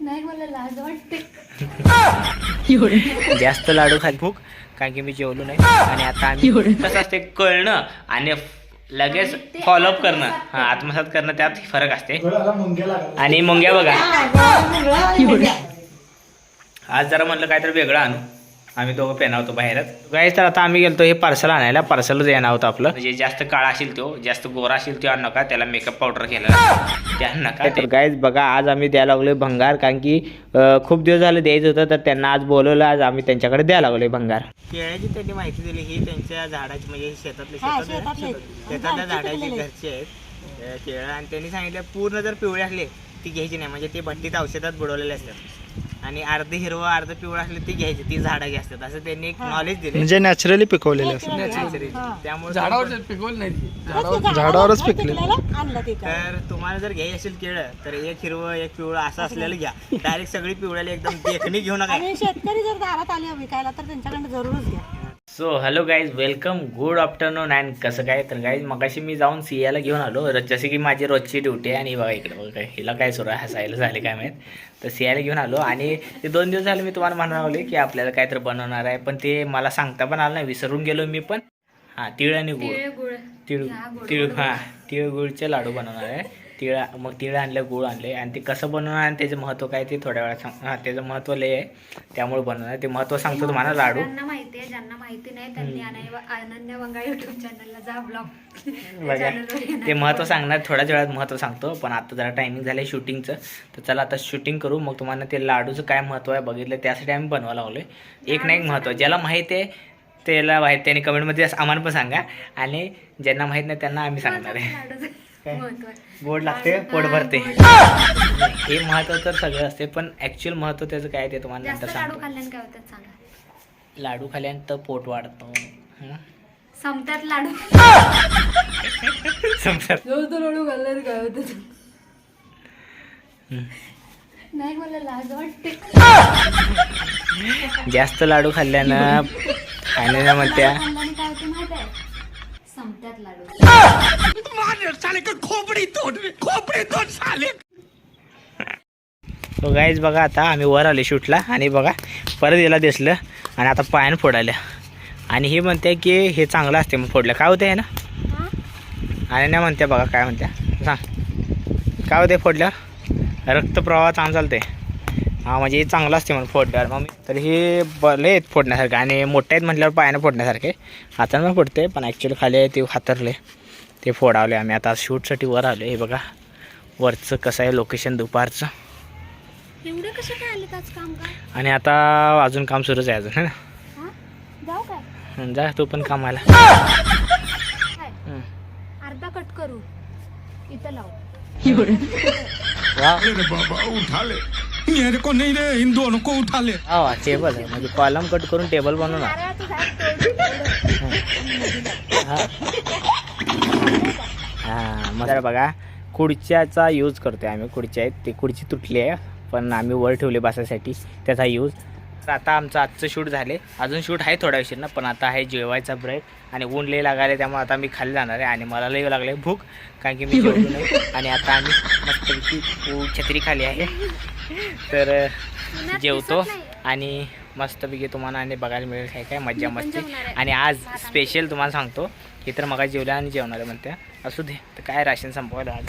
नाही मला लाज वाटते. जास्त लाडू खात भूक कारण की मी जेवलो नाही. आणि आता आम्ही कसं असते कळणं आणि लगेच फॉलोअप करणं. हा आत्मसात करणं त्यात फरक असते. आणि मुंग्या बघा. आज जरा म्हणलं काय तर वेगळं आणू. आम्ही दोघं पेना होतो बाहेरच गाईस तर आता आम्ही गेलतो हे पार्सल आणायला. पार्सलच येणार होतं आपलं. म्हणजे जास्त काळा असेल तो जास्त गोरा असेल तो आणू नका. त्याला मेकअप पावडर केला. नका. तर बघा आज आम्ही द्यायला लागलोय भंगार. कारण की अं, खूप दिवस झालं द्यायचं होतं तर त्यांना आज बोलवलं. आज आम्ही त्यांच्याकडे द्यायला लागलोय भंगार. केळ्याची त्यांनी माहिती दिली. ही त्यांच्या झाडाची म्हणजे शेतातले शेतात शेतातल्या झाडाची घरची आहेत. केळं आणि त्यांनी सांगितलं पूर्ण जर पिवळे असले ती घ्यायची नाही. म्हणजे ते भट्टीत औषधात बुडवलेले असतात. आणि अर्ध हिरवं अर्ध पिवळं असले ती घ्यायची ती झाडं असतात असं त्यांनी एक नॉलेज दिले म्हणजे नॅचरली पिकवलेले असतात त्यामुळे झाडावरच पिकले. तर तुम्हाला जर घ्यायची असेल केळं तर एक हिरवं एक पिवळं असं असलेलं घ्या. डायरेक्ट सगळी पिवळ्याला एकदम देखणी घेऊ नका. आणि शेतकरी जर दारात आले विकायला तर त्यांच्याकडे जरूरच घ्या. So hello guys welcome good afternoon and कसं काय? तर गाईज मगाशी मी जाऊन सियाला घेऊन आलो. जसे की माझी रोजची ड्युटी आहे आणि बघा इकडे बघा काय हिला काय सुरू आहे हसायला झाले काय माहीत. तर सियाला घेऊन आलो आणि ते दोन दिवस झाले मी तुम्हाला म्हणाले लागले की आपल्याला काहीतरी बनवणार आहे पण ते मला सांगता पण आलं नाही विसरून गेलो मी पण. हां तिळ आणि गुळ. गुळ. तिळ तिळ हां तिळ गुळचे लाडू बनवणार आहे. तिळ मग तिळ आणले गुळ आणले. आणि ते कसं बनवणार आणि त्याचं महत्त्व काय ते थोड्या वेळात सांग हां त्याचं महत्त्व लय आहे. त्यामुळे बनवणार. ते महत्त्व सांगतो तुम्हाला लाडू. ज्यांना माहिती आहे ज्यांना माहिती नाही त्यांनी अनन्य- अनन्या वंगा युट्यूब चॅनलला जा ब्लॉग बघा. ते महत्त्व सांगणार थोड्याच वेळात महत्त्व सांगतो. पण आता जरा टायमिंग झालं आहे शूटिंगचं तर चला आता शूटिंग करू. मग तुम्हाला ते लाडूचं काय महत्त्व आहे बघितलं. त्यासाठी आम्ही बनवायला लागलो एक ना एक महत्त्व ज्याला माहिती आहे त्याला माहिती त्यांनी कमेंटमध्ये आम्हाला पण सांगा. आणि ज्यांना माहीत नाही त्यांना आम्ही सांगणार आहे. गोड लागते पोट भरते. हे महत्त्व तर सगळं असते पण ॲक्च्युअल महत्त्व त्याचं काय आहे ते तुम्हाला नंतर जास्त लाडू सांगतो. खाल्ल्याने काय होतात सांगा? लाडू खाल्यानंतर पोट वाढतो. हं? संपतात लाडू. समजत जास्त लाडू खाल्ल्याने काय होतं? नाही मला लाज वाटते. जास्त लाडू खाल्ल्यानं आणि म्हणत्या माझे साले का खोपडी तोड खोपडी तोड साले. तो गाईज बघा आता आम्ही वर आले शूटला आणि बघा परत याला दिसलं आणि आता पायानं फोडायला. आणि हे म्हणते की हे चांगलं असते मग फोडलं. काय होतं आहे ना? आणि नाही म्हणते बघा काय म्हणत्या सांग. काय होते फोडल्यावर? रक्तप्रवाह चांगला चालते हां म्हणजे हे चांगलं असते म्हणून फोडल्यावर. मग मी तर हे बले आहेत फोडण्यासारखे. आणि मोठे आहेत म्हटल्यावर पायानं फोडण्यासारखे. हातानं फोडते पण ॲक्च्युली खाली आहे ते हातरले ते फोडावले आम्ही. आता शूटसाठी वर आलो हे बघा वरचं कसं आहे लोकेशन दुपारचं. एवढे कसे काय आले आज काम काय आणि आता अजून काम सुरूच आहे अजून है ना? जाऊ काय? जा तू पण कामाला. हं. अर्धा कट करू. इथं लाव. वा. बाबा उठा ले मेरे को नहीं रे इन दोनों को उठा ले वा वा टेबल आहे. म्हणजे कॉलम कट करून टेबल बनवणार. हा मग बघा खुर्च्याचा यूज करतोय आम्ही. खुर्च्या आहेत ते खुर्ची तुटली आहे पण आम्ही वर ठेवले बसायसाठी त्याचा यूज तर आता आमचं आजचं शूट झाले. अजून शूट आहे थोड्या ना पण आता आहे जेवायचा ब्रेक आणि ऊन लई लागायला त्यामुळे आता मी खाली जाणार आहे. आणि मला लई लागले भूक कारण की मी जेवलो नाही. आणि आता आम्ही मस्तपैकी छत्री खाली आहे. तर जेवतो. आणि मस्तपैकी तुम्हाला आणि बघायला मिळेल काय काय मज्जा मस्ती. आहे. आणि आज स्पेशल तुम्हाला सांगतो. की तर मग जेवल्या आणि जेवणार आहे म्हणत्या असू दे तर काय राशन संपवायला आज?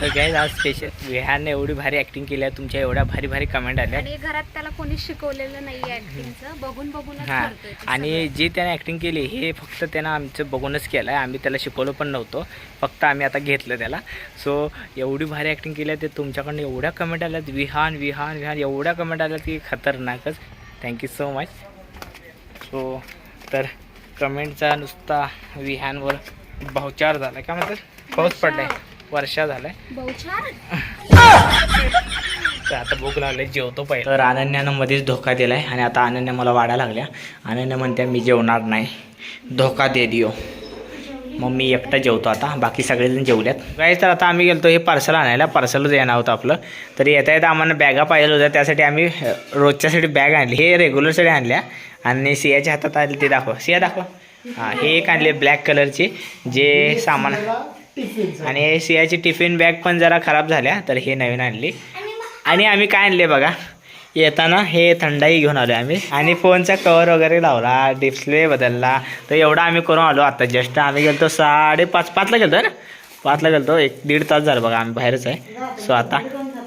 तर काय आज स्पेशल विहानने एवढी भारी ॲक्टिंग केली आहे तुमच्या एवढ्या भारी भारी कमेंट आल्या. आणि घरात त्याला कोणी शिकवलेलं नाही ऍक्टिंगचं बघून बघूनच हां. आणि जे त्याने ॲक्टिंग केली हे फक्त त्यानं आमचं बघूनच केलं आहे आम्ही त्याला शिकवलं पण नव्हतं. फक्त आम्ही आता घेतलं त्याला. सो एवढी भारी ॲक्टिंग केली आहे ते तुमच्याकडनं एवढ्या कमेंट आल्यात. विहान विहान विहान एवढ्या कमेंट आल्यात की खतरनाकच. Thank you so much so तर कमेंटचा नुसता विहानवर भावचार झाला काय म्हणतात? पाऊस पडलाय. वर्षा झालाय. तर आता भूक लागली जेवतो पाहिजे तर अनन्यानं मध्येच धोका दिलाय आणि आता अनन्या मला वाढा लागल्या. अनन्या म्हणते मी जेवणार नाही. धोका दे दियो. मग मी एकटा जेवतो आता. बाकी सगळेजण जेवल्यात. काय तर आता आम्ही गेलतो हे पार्सल आणायला. पार्सलच येणार होतं आपलं. तर येता येता आम्हाला बॅगा पाहिजे होत्या त्यासाठी आम्ही रोजच्यासाठी बॅग आणली. हे रेग्युलरसाठी आणल्या. आणि सियाच्या हातात आले ते दाखव. सिया दाखव. हां हे एक आणले ब्लॅक कलरचे जे सामान. आणि सियाची टिफिन बॅग पण जरा खराब झाल्या तर हे नवीन आणली. आणि आम्ही काय आणले बघा? येताना हे थंडाई घेऊन आलो आम्ही. आणि फोनचा कवर वगैरे लावला डिस्प्ले बदलला तर एवढं आम्ही करून आलो आता. जस्ट आम्ही गेलतो साडेपाच पाचला गेलतो ना? पाचला गेलतो. एक दीड तास झालं बघा आम्ही बाहेरच आहे. सो आता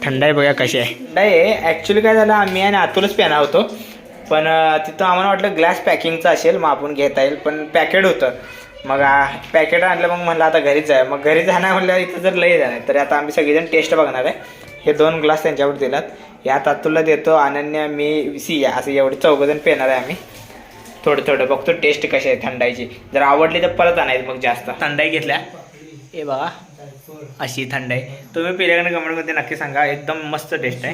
थंडाई बघा कशी आहे. थंडाई ॲक्च्युली काय झालं आम्ही आणि आतूनच पेना होतो. पण तिथं आम्हाला वाटलं ग्लास पॅकिंगचं असेल मग आपण घेता येईल. पण पॅकेट होतं. मग पॅकेट आणलं मग म्हणलं आता घरीच आहे मग घरी जाणार म्हणलं इथं जर लई जाणार तर आता आम्ही सगळेजण टेस्ट बघणार आहे. हे दोन ग्लास त्यांच्यावर दिलात या तातूला देतो. अनन्या मी सिया असं एवढे चौघजण पेणार आहे आम्ही. थोडं थोडं बघतो टेस्ट कशी आहे थंडाईची. जर आवडली तर परत आणायचं मग जास्त. थंडाई घेतल्या? हे बघा. अशी थंडाई. तुम्ही पिल्याकडे कमेंटमध्ये नक्की सांगा. एकदम मस्त टेस्ट आहे.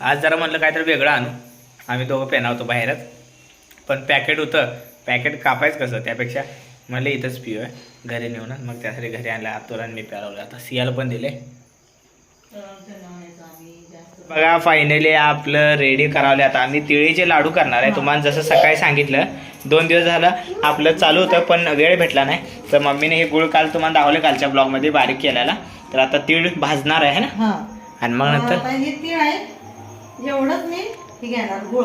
आज जरा म्हणलं काहीतरी वेगळं आणू. आम्ही दोघं पेनावतो बाहेरच. पण पॅकेट होतं. पॅकेट कापायचं कसं? त्यापेक्षा म्हणलं इथंच पिऊया. घरी नेऊनच मग त्यासाठी घरी आणलं. आतुरान मी प्यारवलं आता सियाला पण दिले बघा फायनली आपलं रेडी करावले. आता आम्ही तिळीचे लाडू करणार आहे. तुम्हाला जसं सकाळी सांगितलं दोन दिवस झालं आपलं चालू होतं पण वेळ भेटला नाही. तर मम्मीने हे गुळ काल तुम्हाला दाखवलं कालच्या ब्लॉगमध्ये बारीक केलेला. तर आता तीळ भाजणार आहे ना? हा. आणि मग नंतर आहे. एवढंच मी हे घेणार गुळ.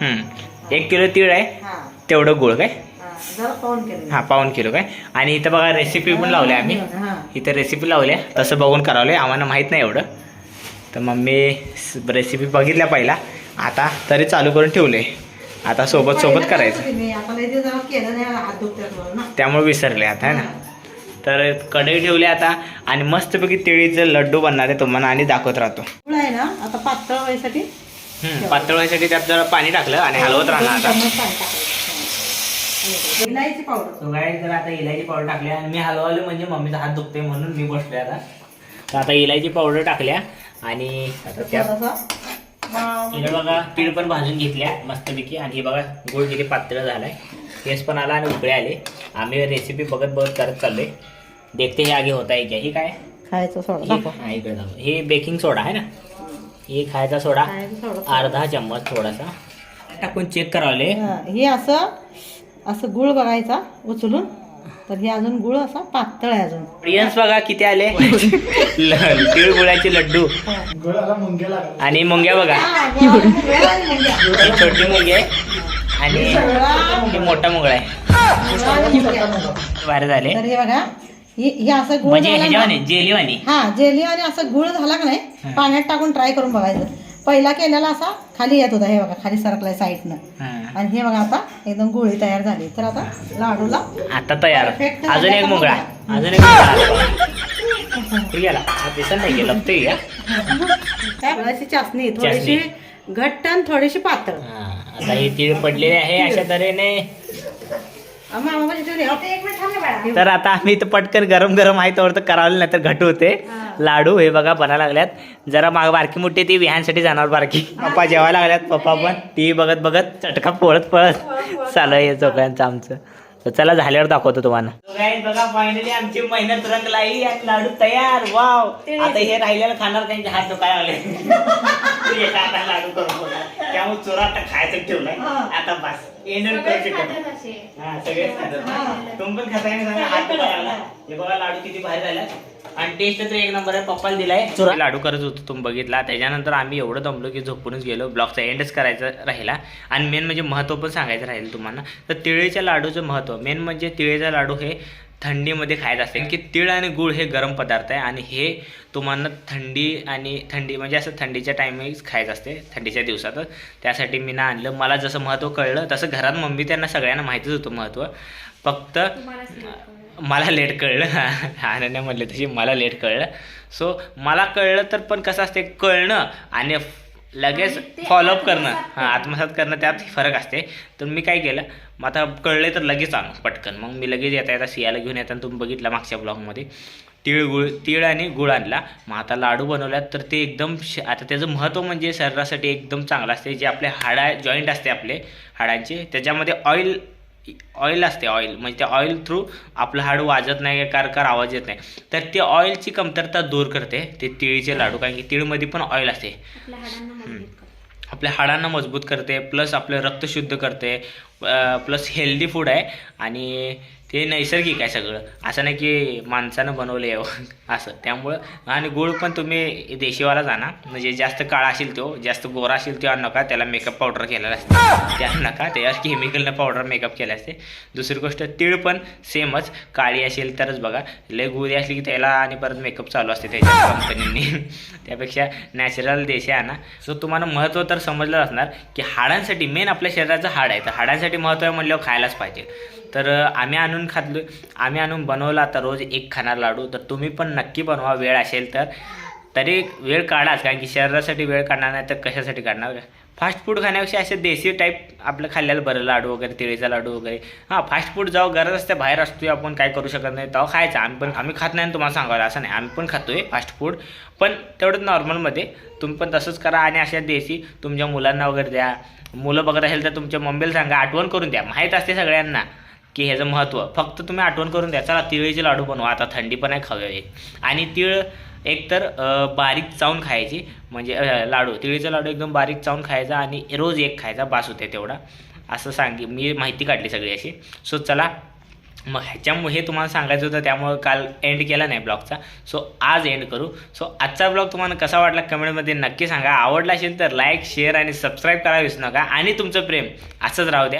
हम्म. एक किलो तीळ आहे. हा. तेवढं गुळ काय? हा जरा पाऊन केले हा पाऊन किलो काय? आणि इथं बघा रेसिपी पण लावली आम्ही. हा इथं रेसिपी लावल्या. तसं बघून करावले आम्हाला माहीत नाही एवढं. तर मम्मी रेसिपी बघितल्या पहिला. आता तरी चालू करून ठेवले. आता सोबत सोबत करायचं. मी. केलं नाही. हात दुखतात म्हणून ना. त्यामुळे विसरले आता है ना? तर कढई ठेवली आता. आणि मस्तपैकी तिळीचं लड्डू बनणार आहे तुम्हाला. आणि दाखवत राहतो. पातळ व्हायसाठी हम्म, पातळ व्हायसाठी त्यात जरा पाणी टाकलं आणि हलवत राहणार आता. चम्मच पाणी टाकायचं. इलायची पावडर. गाईज जर आता इलायची पावडर टाकली आणि मी हलवलं म्हणजे मम्मीचा हात दुखते म्हणून मी बसलोय आता. तर आता इलायची पावडर टाकल्या आणि आता त्यात थोडासा इकडे बघा तीळ पण भाजून घेतल्या मस्तपैकी आणि हे बघा गुळ किती पातळ झालाय. केस पण आला आणि उकळे आले. आम्ही रेसिपी बघत बघत करत चाललोय. देखते हे आगे होता आहे क्या ही काय? खायचं सोडा. हे बेकिंग सोडा आहे ना? हे खायचा सोडा. अर्धा चम्मच थोडासा. टाकून चेक करावले. हा, हे असं असं गुळ बघायचा उचलून. तर हे अजून गुळ असा पातळ आहे अजून. ऑडियन्स बघा किती आले. तीळ गुळाचे लड्डू. आणि मुंग्या बघा. छोटी मुंगी आहे. आणि ही मोठा मुंगळा आहे. बाहेर झाले. तर हे बघा हे हे असं गुळ म्हणजे झालं ना- ह्याच्यावाने जेलीवानी? हा जेली आणि असं गुळ झाला का नाही पाण्यात टाकून ट्राय करून बघायचं. पहिला केलेला असा खाली येत होता हे बघा खाली सरकलाय साईडनं. हा. आणि हे बघा आता एकदम गोळी तयार झाली. तर आता लाडूला आता तयार. Perfect अजून एक मुंगळा. अजून एक मुंगळा. ठीक गेला. हा दिसत नाही गेला लपते या. गुळाची चाचणी थोडीशी घट्ट आणि थोडीशी पातळ. आता ही तीळ पडलेली आहे अशा तऱ्हेने. तर आता आम्ही इथं पटकन गरम गरम आहे तर करावलं नाही तर घट होते. लाडू हे बघा बनायला लागल्यात. जरा माग बारकी मोठी ती विहानसाठी जाणार बारकी. पप्पा जेवायला लागल्यात पप्पा पण. टी बघत बघत चटका पळत पळत चालू आहे चोकड्यांचं आमचं. तर चला झाल्यावर दाखवतो तुम्हाला. बघा फायनली आमची मेहनत रंग लाई आणि लाडू तयार. वाव आता हे राहिलेलं खाणार त्यांचे हात दुखायला लागले. तू ये आता लाडू करून. त्यामुळे चोरा आता खायचं ठेवलंय आता बस. हा, सगळेच खातात. तुम्ही पण सांगा, हात. हे बघा लाडू किती बाहेर झाला. आणि टेस्ट तर एक नंबर आहे पप्पाला दिलाय. लाडू करत होतो तुम्ही बघितला. त्याच्यानंतर आम्ही एवढं दमलो की झोपूनच गेलो. ब्लॉगचा एंडच करायचा राहिला. आणि मेन म्हणजे महत्त्व पण सांगायचं राहील तुम्हाला. तर तिळेच्या लाडूचं महत्त्व मेन म्हणजे तिळेचा लाडू हे थंडीमध्ये खायचं असते. की तीळ आणि गुळ हे गरम पदार्थ आहे आणि हे तुम्हाला थंडी आणि थंडी म्हणजे असं थंडीच्या टायमिंग खायचं असते थंडीच्या दिवसातच त्यासाठी मी ना आणलं. मला जसं महत्त्व कळलं तसं घरात मम्मी त्यांना सगळ्यांना माहितीच होतं महत्त्व फक्त मला लेट कळलं. अनन्या म्हणले तशी मला लेट कळलं. सो मला कळलं तर पण कसं असते कळणं आणि लगेच फॉलोअप करणं. हां आत्मसात करणं त्यात फरक असते. तर मी काय केलं मग आता कळले तर लगेच आणू पटकन. मग मी लगेच येता येता सियाला घेऊन येताना तुम्ही बघितलं मागच्या ब्लॉगमध्ये. तीळ गुळ तीळ आणि गुळ आणला. मग आता लाडू बनवल्यात तर ते एकदम श आता त्याचं महत्त्व म्हणजे शरीरासाठी एकदम चांगलं असते. जे आपले हाडा जॉईंट असते आपले हाडांचे त्याच्यामध्ये ऑइल ऑइल असते ऑइल म्हणजे त्या ऑइल थ्रू आपलं हाड वाजत नाही कार कार आवाज येत नाही. तर ते ऑइलची कमतरता दूर करते ते तिळीचे लाडू. कारण की तिळमध्ये पण ऑइल असते. आपल्या हाडांना मजबूत करते. प्लस आपलं रक्त शुद्ध करते. प्लस हेल्दी फूड आहे. आणि हे नैसर्गिक आहे सगळं. असं नाही की माणसानं बनवलं यावं हो. असं. त्यामुळं आणि गुळ पण तुम्ही देशीवालाच आणा म्हणजे जास्त काळा असेल तो जास्त गोरा असेल तो आणू नका त्याला मेकअप पावडर केलेला असते. त्या नका त्याच्यावर केमिकलनं पावडर मेकअप केला असते. दुसरी गोष्ट तीळ पण सेमच काळी असेल तरच बघा. लय गुरी असली की त्याला आणि परत मेकअप चालू असते त्याच्या कंपनींनी त्यापेक्षा नॅचरल देशी आणा. सो तुम्हाला महत्त्व तर समजलं असणार की हाडांसाठी मेन आपल्या शरीराचं हाड आहे. तर हाडांसाठी महत्त्व आहे म्हणल्यावर खायलाच पाहिजे. तर आम्ही आणून खाल्लो आम्ही आणून बनवला आता रोज एक खाणार लाडू. तर तुम्ही पण नक्की बनवा वेळ असेल तर. तरी वेळ काढाच कारण की शरीरासाठी वेळ काढणार नाही तर कशासाठी काढणार? फास्ट फूड खाण्यापेक्षा असे देसी टाईप आपलं खाल्लेलं बरं लाडू वगैरे तिळीचा लाडू वगैरे. हां फास्ट फूड जाऊ गरज असते बाहेर असतोय आपण काय करू शकत नाही तेव्हा खायचं. आम्ही पण आम्ही खात नाही आणि तुम्हाला सांगायला असं नाही. आम्ही पण खातोय फास्ट फूड पण तेवढं नॉर्मलमध्ये तुम्ही पण तसंच करा आणि अशा देसी तुमच्या मुलांना वगैरे द्या. मुलं बघत असेल तर तुमच्या मम्मीला सांगा आठवण करून द्या. माहीत असते सगळ्यांना. की ह्याचं महत्त्व फक्त तुम्ही आठवण करून द्या चला तिळीचे लाडू बनवा आता थंडी पण आहे खाऊया एक. आणि तिळ एकतर बारीक चावून खायची म्हणजे लाडू तिळीचा लाडू एकदम बारीक चावून खायचा आणि रोज एक खायचा बास होते तेवढा. असं सांगे मी माहिती काढली सगळी अशी. सो चला मग ह्याच्यामुळे हे तुम्हाला सांगायचं होतं त्यामुळे काल एंड केला नाही ब्लॉगचा. सो आज एंड करू. सो आजचा ब्लॉग तुम्हाला कसा वाटला कमेंटमध्ये नक्की सांगा. आवडला असेल तर लाईक शेअर आणि सबस्क्राईब करा विसरू नका. आणि तुमचं प्रेम असंच राहू द्या.